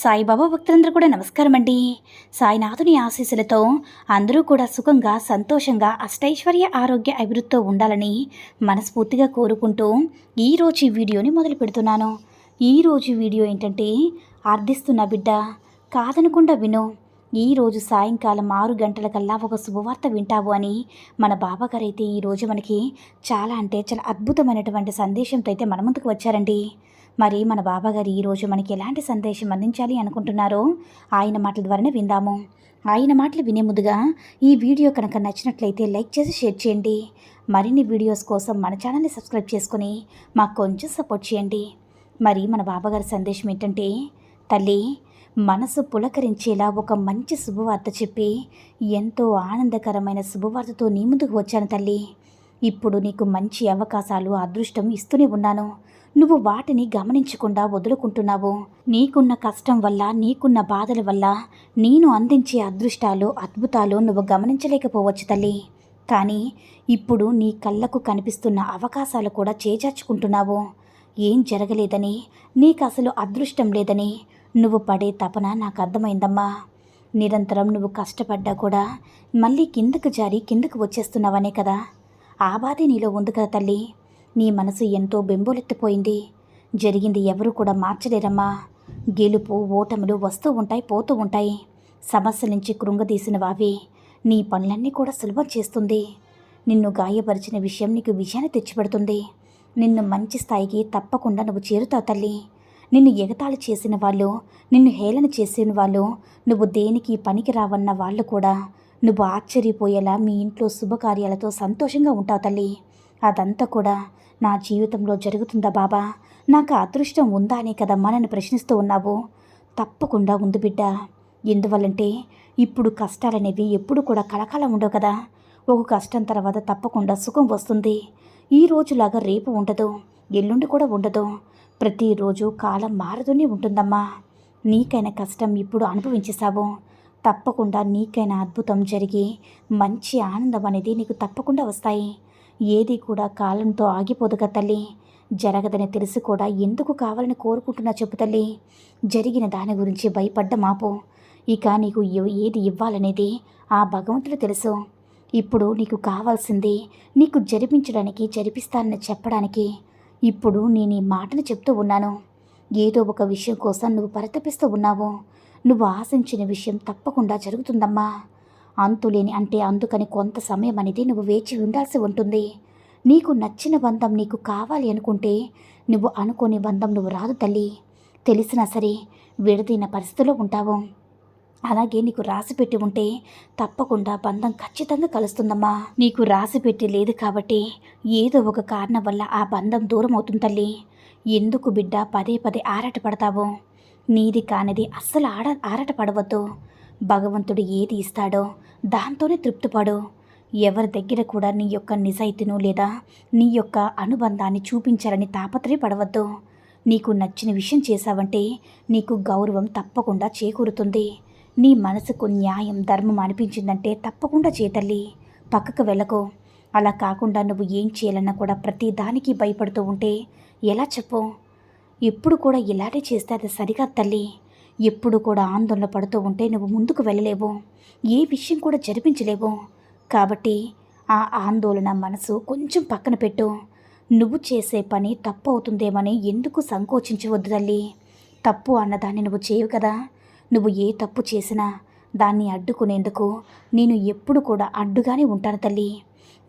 సాయిబాబా భక్తులందరూ కూడా నమస్కారం అండి సాయినాథుని ఆశీస్సులతో అందరూ కూడా సుఖంగా సంతోషంగా అష్టైశ్వర్య ఆరోగ్య అభివృద్ధితో ఉండాలని మనస్ఫూర్తిగా కోరుకుంటూ ఈరోజు ఈ వీడియోని మొదలు పెడుతున్నాను. ఈరోజు వీడియో ఏంటంటే అర్థిస్తున్న బిడ్డ కాదనకుండా విను. ఈరోజు సాయంకాలం ఆరు గంటలకల్లా ఒక శుభవార్త వింటావు అని మన బాబాగారు అయితే ఈరోజు మనకి చాలా అంటే చాలా అద్భుతమైనటువంటి సందేశంతో అయితే మన ముందుకు వచ్చారండి. మరి మన బాబాగారు ఈరోజు మనకి ఎలాంటి సందేశం అందించాలి అనుకుంటున్నారో ఆయన మాటల ద్వారానే విందాము. ఆయన మాటలు వినే ముందుగా ఈ వీడియో కనుక నచ్చినట్లయితే లైక్ చేసి షేర్ చేయండి. మరిన్ని వీడియోస్ కోసం మన ఛానల్ని సబ్స్క్రైబ్ చేసుకుని మాకు కొంచెం సపోర్ట్ చేయండి. మరి మన బాబాగారి సందేశం ఏంటంటే తల్లి మనసు పులకరించేలా ఒక మంచి శుభవార్త చెప్పి ఎంతో ఆనందకరమైన శుభవార్తతో నీ ముందుకు వచ్చాను తల్లి. ఇప్పుడు నీకు మంచి అవకాశాలు అదృష్టం ఇస్తూనే ఉన్నాను. నువ్వు వాటిని గమనించకుండా వదులుకుంటున్నావు. నీకున్న కష్టం వల్ల నీకున్న బాధల వల్ల నేను అందించే అదృష్టాలు అద్భుతాలు నువ్వు గమనించలేకపోవచ్చు తల్లి. కానీ ఇప్పుడు నీ కళ్ళకు కనిపిస్తున్న అవకాశాలు కూడా చేజార్చుకుంటున్నావు. ఏం జరగలేదని నీకు అసలు అదృష్టం లేదని నువ్వు పడే తపన నాకు అర్థమైందమ్మా. నిరంతరం నువ్వు కష్టపడ్డా కూడా మళ్ళీ కిందకు జారి కిందకు వచ్చేస్తున్నావనే కదా. ఆ బాధే నీలో ఉంది కదా తల్లి. నీ మనసు ఎంతో బెంబులెత్తిపోయింది. జరిగింది ఎవరు కూడా మార్చలేరమ్మా. గెలుపు ఓటములు వస్తూ ఉంటాయి పోతూ ఉంటాయి. సమస్య నుంచి కృంగదీసిన వావి నీ పనులన్నీ కూడా సులభం చేస్తుంది. నిన్ను గాయపరిచిన విషయం నీకు విజయాన్ని తెచ్చిపెడుతుంది. నిన్ను మంచి స్థాయికి తప్పకుండా నువ్వు చేరుతావు తల్లి. నిన్ను ఎగతాళి చేసిన వాళ్ళు నిన్ను హేళన చేసిన వాళ్ళు నువ్వు దేనికి పనికి రావన్న వాళ్ళు కూడా నువ్వు ఆశ్చర్యపోయేలా మీ ఇంట్లో శుభకార్యాలతో సంతోషంగా ఉంటావు తల్లి. అదంతా కూడా నా జీవితంలో జరుగుతుందా బాబా? నాకు అదృష్టం ఉందా అనే కదమ్మా నన్ను ప్రశ్నిస్తూ ఉన్నావు. తప్పకుండా ఉంది బిడ్డ. ఎందువల్లంటే ఇప్పుడు కష్టాలనేవి ఎప్పుడు కూడా కలకాలం ఉండవు కదా. ఒక కష్టం తర్వాత తప్పకుండా సుఖం వస్తుంది. ఈ రోజులాగా రేపు ఉండదు. ఎల్లుండి కూడా ఉండదు. ప్రతిరోజు కాలం మారుతూనే ఉంటుందమ్మా. నీకైన కష్టం ఇప్పుడు అనుభవించేశావు. తప్పకుండా నీకైనా అద్భుతం జరిగి మంచి ఆనందం అనేది నీకు తప్పకుండా వస్తాయి. ఏది కూడా కాలంతో ఆగిపోదుగా తల్లి. జరగదని తెలిసి కూడా ఎందుకు కావాలని కోరుకుంటున్నా చెప్పు తల్లి. జరిగిన దాని గురించి భయపడ్డ మాపు. ఇక నీకు ఏది ఇవ్వాలనేది ఆ భగవంతుడు తెలుసు. ఇప్పుడు నీకు కావాల్సింది నీకు జరిపించడానికి జరిపిస్తానని చెప్పడానికి. ఇప్పుడు నేను ఈ మాటను చెప్తూ ఉన్నాను. ఏదో ఒక విషయం కోసం నువ్వు పరితపిస్తూ ఉన్నావు. నువ్వు ఆశించిన విషయం తప్పకుండా జరుగుతుందమ్మా. అంతులేని అంటే అందుకని కొంత సమయం అనేది నువ్వు వేచి ఉండాల్సి ఉంటుంది. నీకు నచ్చిన బంధం నీకు కావాలి అనుకుంటే నువ్వు అనుకోని బంధం నువ్వు రాదు తల్లి. తెలిసినా సరే విడదీన పరిస్థితిలో ఉంటావు. అలాగే నీకు రాసి పెట్టి ఉంటే తప్పకుండా బంధం ఖచ్చితంగా కలుస్తుందమ్మా. నీకు రాసి పెట్టి లేదు కాబట్టి ఏదో ఒక కారణం వల్ల ఆ బంధం దూరం అవుతుంది తల్లి. ఎందుకు బిడ్డ పదే పదే ఆరాట పడతావు నీది కానిది అస్సలు ఆడ ఆరాట పడవద్దు భగవంతుడు ఏది ఇస్తాడో దాంతోనే తృప్తిపడు. ఎవరి దగ్గర కూడా నీ యొక్క నిజాయితీను లేదా నీ యొక్క అనుబంధాన్ని చూపించాలని తాపత్రయపడవద్దు. నీకు నచ్చిన విషయం చేశావంటే నీకు గౌరవం తప్పకుండా చేకూరుతుంది. నీ మనసుకు న్యాయం ధర్మం అనిపించిందంటే తప్పకుండా చేతల్లి. పక్కకు వెళ్ళకు. అలా కాకుండా నువ్వు ఏం చేయాలన్నా కూడా ప్రతి దానికి భయపడుతూ ఉంటే ఎలా చెప్పు? ఎప్పుడు కూడా ఇలాంటి చేస్తే అది సరిగా తల్లి. ఎప్పుడు కూడా ఆందోళన పడుతూ ఉంటే నువ్వు ముందుకు వెళ్ళలేవు. ఏ విషయం కూడా జరిపించలేవు. కాబట్టి ఆ ఆందోళన మనసు కొంచెం పక్కన పెట్టు. నువ్వు చేసే పని తప్పు అవుతుందేమని ఎందుకు సంకోచించవద్దు తల్లి? తప్పు అన్నదాన్ని నువ్వు చేయవు కదా. నువ్వు ఏ తప్పు చేసినా దాన్ని అడ్డుకునేందుకు నేను ఎప్పుడు కూడా అడ్డుగానే ఉంటాను తల్లి.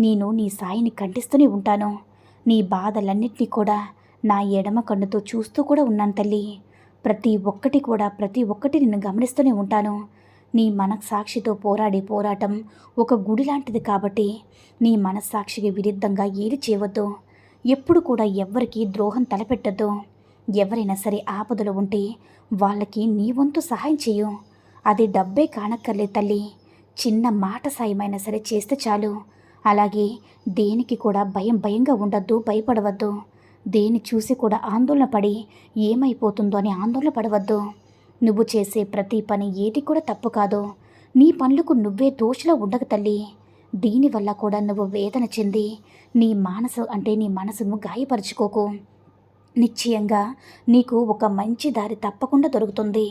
నేను నీ సాయిని ఖండిస్తూనే ఉంటాను. నీ బాధలన్నింటినీ కూడా నా ఎడమ కన్నుతో చూస్తూ కూడా ఉన్నాను తల్లి. ప్రతి ఒక్కటి కూడా ప్రతి ఒక్కటి నిన్ను గమనిస్తూనే ఉంటాను. నీ మనస్సాక్షితో పోరాడే పోరాటం ఒక గుడి లాంటిది కాబట్టి నీ మనస్సాక్షికి విరుద్ధంగా ఏది చేయవద్దు. ఎప్పుడు కూడా ఎవ్వరికీ ద్రోహం తలపెట్టద్దు. ఎవరైనా సరే ఆపదలో ఉంటే వాళ్ళకి నీ వంతు సహాయం చేయు అది డబ్బే కానక్కర్లే తల్లి. చిన్న మాట సాయమైనా సరే చేస్తే చాలు. అలాగే దేనికి కూడా భయం భయంగా ఉండొద్దు భయపడవద్దు. దేన్ని చూసి కూడా ఆందోళన పడి ఏమైపోతుందో అని ఆందోళన పడవద్దు. నువ్వు చేసే ప్రతి పని ఏది కూడా తప్పు కాదు. నీ పనులకు నువ్వే దోషిలో ఉండక తల్లి. దీనివల్ల కూడా నువ్వు వేదన చెంది నీ మానసు అంటే నీ మనసును గాయపరుచుకోకు. నిశ్చయంగా నీకు ఒక మంచి దారి తప్పకుండా దొరుకుతుంది.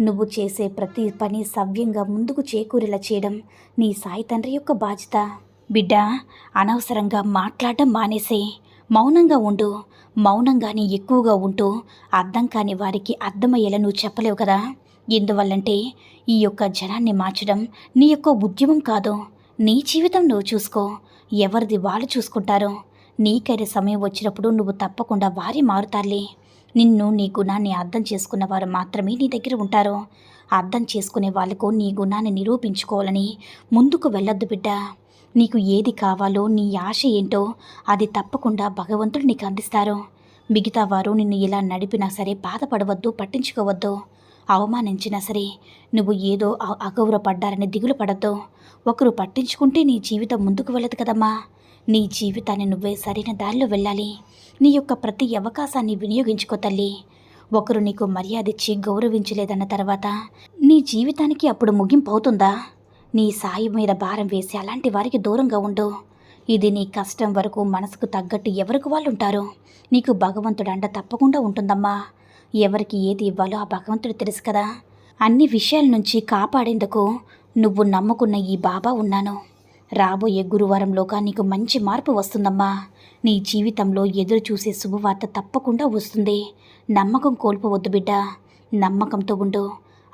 నువ్వు చేసే ప్రతి పని సవ్యంగా ముందుకు చేకూరేలా చేయడం నీ సాయి తండ్రి యొక్క బాధ్యత. బిడ్డ అనవసరంగా మాట్లాడడం మానేసే మౌనంగా ఉండు. మౌనంగానే ఎక్కువగా ఉంటూ అర్థం కాని వారికి అర్థమయ్యేలా నువ్వు చెప్పలేవు కదా? ఎందువల్లంటే ఈ యొక్క జనాన్ని మార్చడం నీ యొక్క ఉద్యమం కాదు. నీ జీవితం నువ్వు చూసుకో. ఎవరిది వాళ్ళు చూసుకుంటారో? నీకైతే సమయం వచ్చినప్పుడు నువ్వు తప్పకుండా వారి మారుతారులే. నిన్ను నీ గుణాన్ని అర్థం చేసుకున్న వారు మాత్రమే నీ దగ్గర ఉంటారు. అర్థం చేసుకునే వాళ్ళకు నీ గుణాన్ని నిరూపించుకోవాలని ముందుకు వెళ్ళొద్దు బిడ్డ. నీకు ఏది కావాలో నీ ఆశ ఏంటో అది తప్పకుండా భగవంతుడు నీకు అందిస్తారు. మిగతా వారు నిన్ను ఇలా నడిపినా సరే బాధపడవద్దు పట్టించుకోవద్దు. అవమానించినా సరే నువ్వు ఏదో అ- అగౌరవపడ్డారని దిగులు పడద్దు. ఒకరు పట్టించుకుంటే నీ జీవితం ముందుకు వెళ్ళదు కదమ్మా. నీ జీవితాన్ని నువ్వే సరైన దారిలో వెళ్ళాలి. నీ యొక్క ప్రతి అవకాశాన్ని వినియోగించుకో తల్లి. ఒకరు నీకు మర్యాద ఇచ్చి గౌరవించలేదన్న తర్వాత నీ జీవితానికి అప్పుడు ముగింపు అవుతుందా? నీ సాయి మీద భారం వేసి అలాంటి వారికి దూరంగా ఉండు. ఇది నీ కష్టం వరకు మనసుకు తగ్గట్టు ఎవరికి వాళ్ళు ఉంటారు నీకు భగవంతుడు అండ తప్పకుండా ఉంటుందమ్మా. ఎవరికి ఏది ఇవ్వాలో ఆ భగవంతుడు తెలుసు కదా. అన్ని విషయాల నుంచి కాపాడేందుకు నువ్వు నమ్ముకున్న ఈ బాబా ఉన్నాను. రాబోయే గురువారంలోగా నీకు మంచి మార్పు వస్తుందమ్మా. నీ జీవితంలో ఎదురు చూసే శుభవార్త తప్పకుండా వస్తుంది. నమ్మకం కోల్పోవద్దు బిడ్డ. నమ్మకంతో ఉండు.